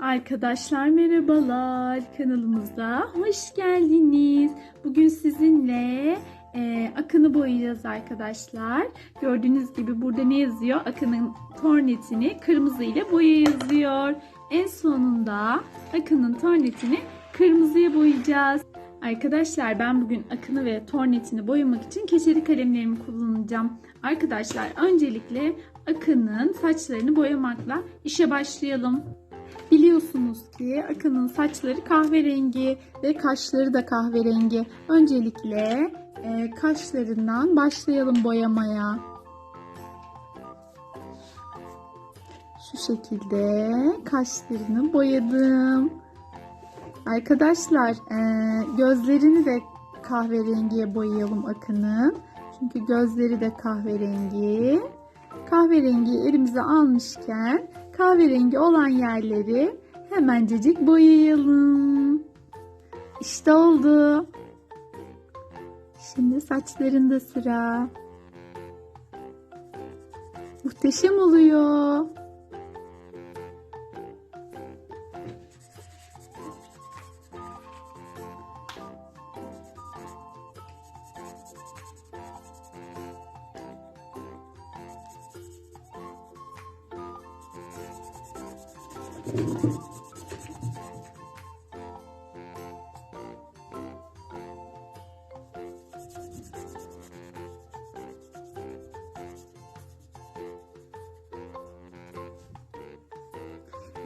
Arkadaşlar merhabalar kanalımıza hoş geldiniz. Bugün sizinle e, Akın'ı boyayacağız arkadaşlar. Gördüğünüz gibi burada ne yazıyor? Akın'ın tornetini kırmızı ile boya yazıyor. En sonunda Akın'ın tornetini kırmızıya boyayacağız. Arkadaşlar ben bugün akını ve tornetini boyamak için keçeli kalemlerimi kullanacağım. Arkadaşlar öncelikle akının saçlarını boyamakla işe başlayalım. Biliyorsunuz ki Akın'ın saçları kahverengi ve kaşları da kahverengi. Öncelikle e, kaşlarından başlayalım boyamaya. Şu şekilde kaşlarını boyadım. Arkadaşlar e, gözlerini de kahverengiye boyayalım Akın'ın. Çünkü gözleri de kahverengi. Kahverengiyi elimize almışken kahverengi olan yerleri hemencecik boyayalım. İşte oldu. Şimdi saçlarında sıra. Muhteşem oluyor.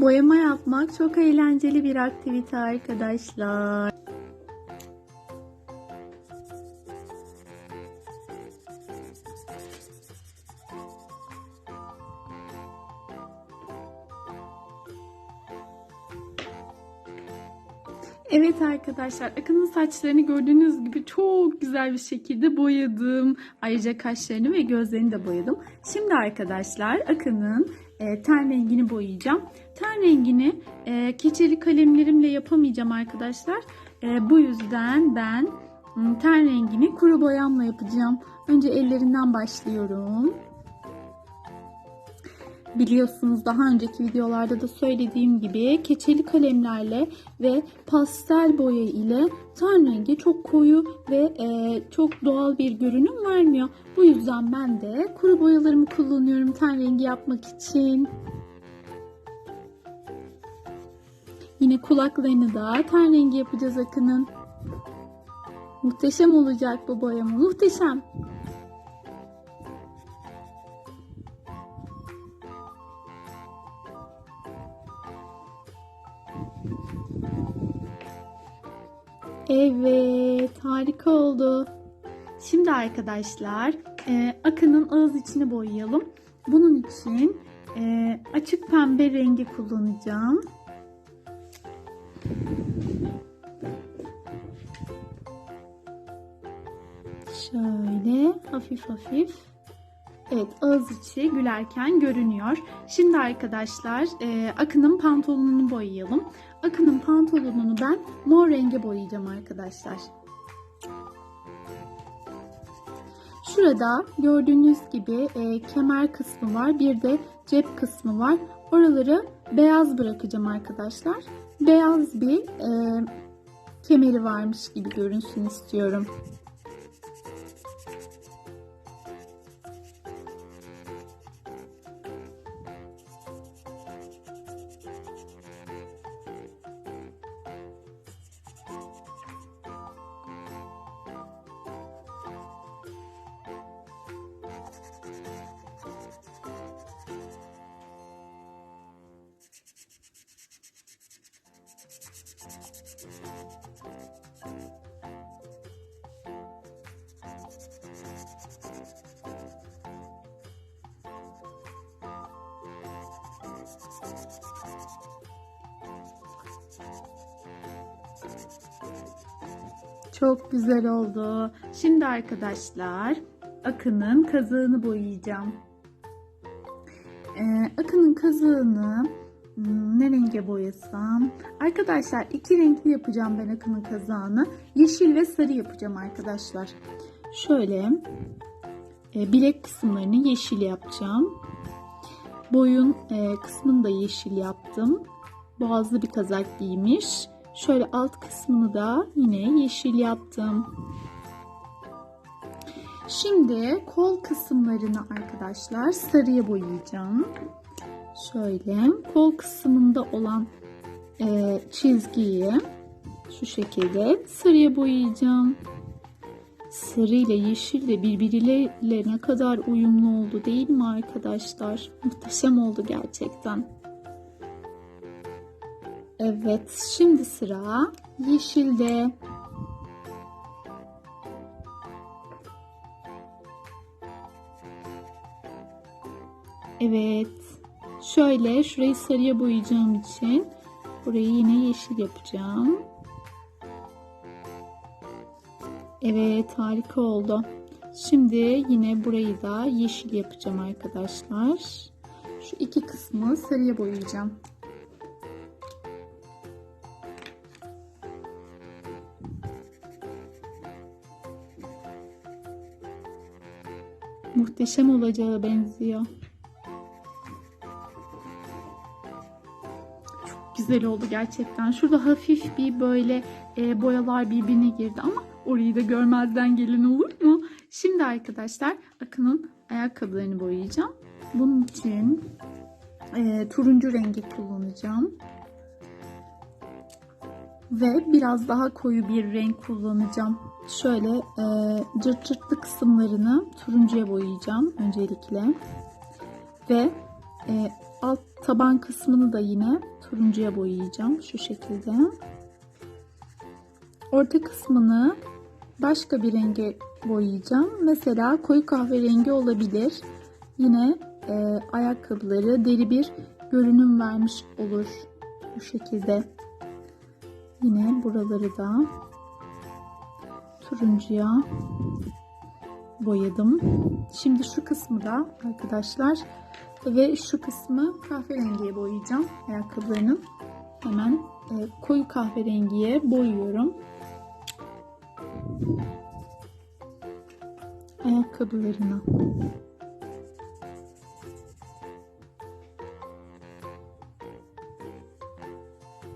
Boyama yapmak çok eğlenceli bir aktivite arkadaşlar. Evet arkadaşlar Akın'ın saçlarını gördüğünüz gibi çok güzel bir şekilde boyadım. Ayrıca kaşlarını ve gözlerini de boyadım. Şimdi arkadaşlar Akın'ın e, ten rengini boyayacağım. Ten rengini e, keçeli kalemlerimle yapamayacağım arkadaşlar. E, bu yüzden ben ten rengini kuru boyamla yapacağım. Önce ellerinden başlıyorum. Biliyorsunuz daha önceki videolarda da söylediğim gibi keçeli kalemlerle ve pastel boya ile ten rengi çok koyu ve e, çok doğal bir görünüm vermiyor. Bu yüzden ben de kuru boyalarımı kullanıyorum ten rengi yapmak için. Yine kulaklarını da ten rengi yapacağız Akın'ın. Muhteşem olacak bu boyama. Muhteşem. Evet, harika oldu. Şimdi arkadaşlar, e, Akın'ın ağız içini boyayalım. Bunun için e, açık pembe rengi kullanacağım. Şöyle hafif hafif. Evet ağız içi gülerken görünüyor. Şimdi arkadaşlar e, Akın'ın pantolonunu boyayalım. Akın'ın pantolonunu ben mor renge boyayacağım arkadaşlar. Şurada gördüğünüz gibi e, kemer kısmı var. Bir de cep kısmı var. Oraları beyaz bırakacağım arkadaşlar. Beyaz bir e, kemeri varmış gibi görünsün istiyorum. Çok güzel oldu. Şimdi arkadaşlar Akın'ın kazığını boyayacağım. Ee, Akın'ın kazığını hmm, ne renge boyasam? Arkadaşlar iki renkli yapacağım ben Akın'ın kazağını. Yeşil ve sarı yapacağım arkadaşlar. Şöyle e, bilek kısımlarını yeşil yapacağım. Boyun e, kısmını da yeşil yaptım. boğazlı bir kazak giymiş. Şöyle alt kısmını da yine yeşil yaptım. Şimdi kol kısımlarını arkadaşlar sarıya boyayacağım. Şöyle kol kısmında olan e, çizgiyi şu şekilde sarıya boyayacağım. Sarı ile yeşil de birbirleriyle ne kadar uyumlu oldu değil mi arkadaşlar? Muhteşem oldu gerçekten. Evet, şimdi sıra yeşilde. Evet. Şöyle şurayı sarıya boyayacağım için burayı yine yeşil yapacağım. Evet harika oldu. Şimdi yine burayı da yeşil yapacağım arkadaşlar. Şu iki kısmı sarıya boyayacağım. Muhteşem olacağı benziyor. Güzel oldu gerçekten. Şurada hafif bir böyle e, boyalar birbirine girdi ama orayı da görmezden gelin olur mu? Şimdi arkadaşlar Akın'ın ayakkabılarını boyayacağım. Bunun için e, turuncu rengi kullanacağım. Ve biraz daha koyu bir renk kullanacağım. Şöyle e, cırt cırtlı kısımlarını turuncuya boyayacağım öncelikle. Ve e, alt taban kısmını da yine turuncuya boyayacağım şu şekilde. Orta kısmını başka bir renge boyayacağım. Mesela koyu kahverengi olabilir. Yine e, ayakkabıları deri bir görünüm vermiş olur bu şekilde. Yine buraları da turuncuya boyadım. Şimdi şu kısmı da arkadaşlar ve şu kısmı kahverengiye boyayacağım ayakkabılarının. Hemen e, koyu kahverengiye boyuyorum. Ayakkabılarına.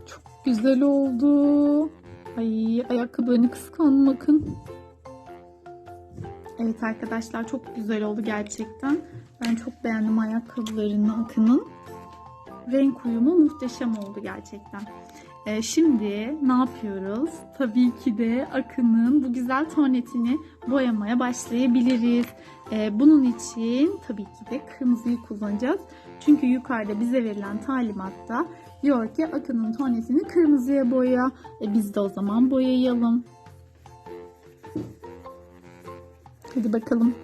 Çok güzel oldu. Ay ayakkabılarını kıskandım bakın. Evet arkadaşlar çok güzel oldu gerçekten. Ben çok beğendim ayakkabılarını Akın'ın. Renk uyumu muhteşem oldu gerçekten. Ee, şimdi ne yapıyoruz? Tabii ki de Akın'ın bu güzel tonetini boyamaya başlayabiliriz. Ee, bunun için tabii ki de kırmızıyı kullanacağız. Çünkü yukarıda bize verilen talimatta diyor ki Akın'ın tonetini kırmızıya boya. E, biz de o zaman boyayalım. Hadi bakalım.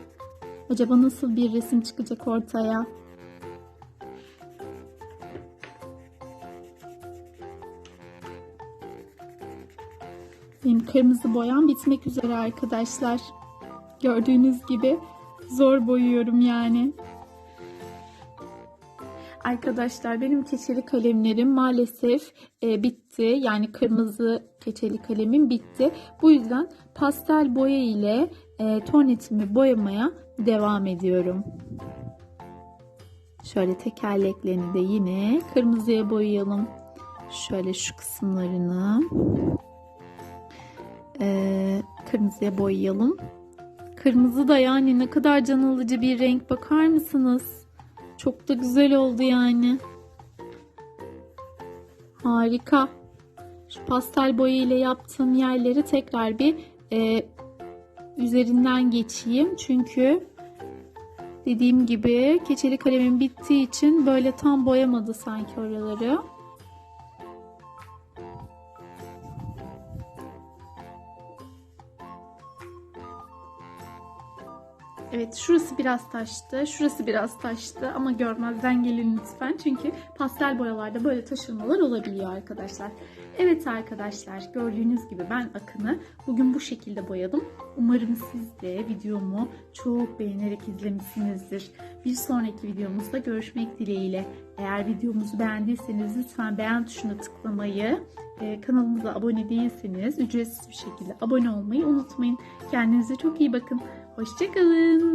Acaba nasıl bir resim çıkacak ortaya? Benim kırmızı boyam bitmek üzere arkadaşlar. Gördüğünüz gibi zor boyuyorum yani. Arkadaşlar benim keçeli kalemlerim maalesef e, bitti. Yani kırmızı keçeli kalemim bitti. Bu yüzden pastel boya ile e, tonetimi boyamaya devam ediyorum. Şöyle tekerleklerini de yine kırmızıya boyayalım. Şöyle şu kısımlarını e, kırmızıya boyayalım. Kırmızı da yani ne kadar can alıcı bir renk bakar mısınız? Çok da güzel oldu yani. Harika. Şu pastel boya ile yaptığım yerleri tekrar bir e, üzerinden geçeyim. Çünkü dediğim gibi keçeli kalemim bittiği için böyle tam boyamadı sanki oraları. Evet şurası biraz taştı, şurası biraz taştı ama görmezden gelin lütfen. Çünkü pastel boyalarda böyle taşırmalar olabiliyor arkadaşlar. Evet arkadaşlar gördüğünüz gibi ben Akın'ı bugün bu şekilde boyadım. Umarım siz de videomu çok beğenerek izlemişsinizdir. Bir sonraki videomuzda görüşmek dileğiyle. Eğer videomuzu beğendiyseniz lütfen beğen tuşuna tıklamayı, e, kanalımıza abone değilseniz ücretsiz bir şekilde abone olmayı unutmayın. Kendinize çok iyi bakın. Hoşçakalın.